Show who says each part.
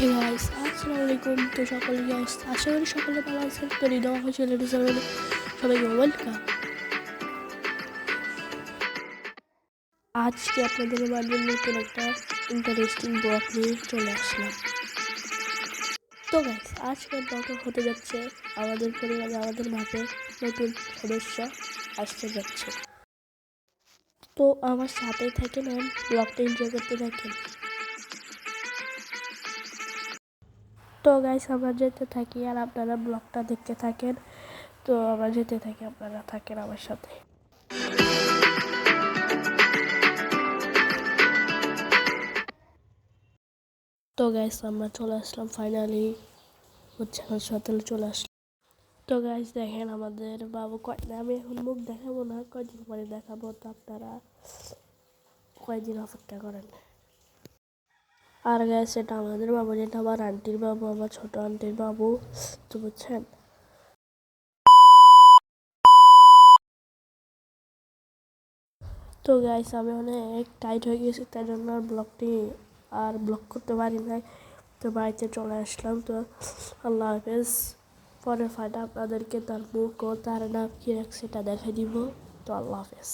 Speaker 1: তো সকলে আশা করি সকলে ভালো আছেন। তো হৃদয় হয়েছে লেডিস সবাইকে ওয়েলকাম আজকে আপনাদের মাঝে নতুন একটা ইন্টারেস্টিং ব্লগ নিয়ে চলে আসলাম। তো গাইস আজকের ব্লগে হতে যাচ্ছে আমাদের পরিবারে, আমাদের মাঝে নতুন সদস্য আসতে যাচ্ছে। তো আমার সাথে থাকেন আর ব্লগটা এনজয় করতে থাকেন। তো গাইস আমরা যেতে থাকি আর আপনারা ব্লগটা দেখতে থাকেন। তো আমরা যেতে থাকি, আপনারা থাকেন আমার সাথে। তো গাইস আমরা চলে আসলাম ফাইনালি হচ্ছে হাসপাতালে চলে আসলাম। তো গাইস দেখেন আমাদের বাবু কয়দিন আমি এখন মুখ দেখাবো না, কয়দিন পরে দেখাবো, তো আপনারা কয়দিন অপেক্ষা করেন? আর গাইস এটা আমাদের বাবু, যেটা আমার আন্টির বাবু, আমার ছোট আন্টির বাবু, তো বুঝছেন? তো গাইস আমি অনেক টাইট হয়ে গেছি, তাই জন্য আর ব্লগটি আর ব্লগ করতে পারি নাই। তো বাড়িতে চলে আসলাম, তো আল্লাহ হাফেজ। পরে ফাটা আপনাদেরকে তার মুখ ও তার নাম কী রাখছে সেটা দেখে দিব তো আল্লাহ হাফেজ।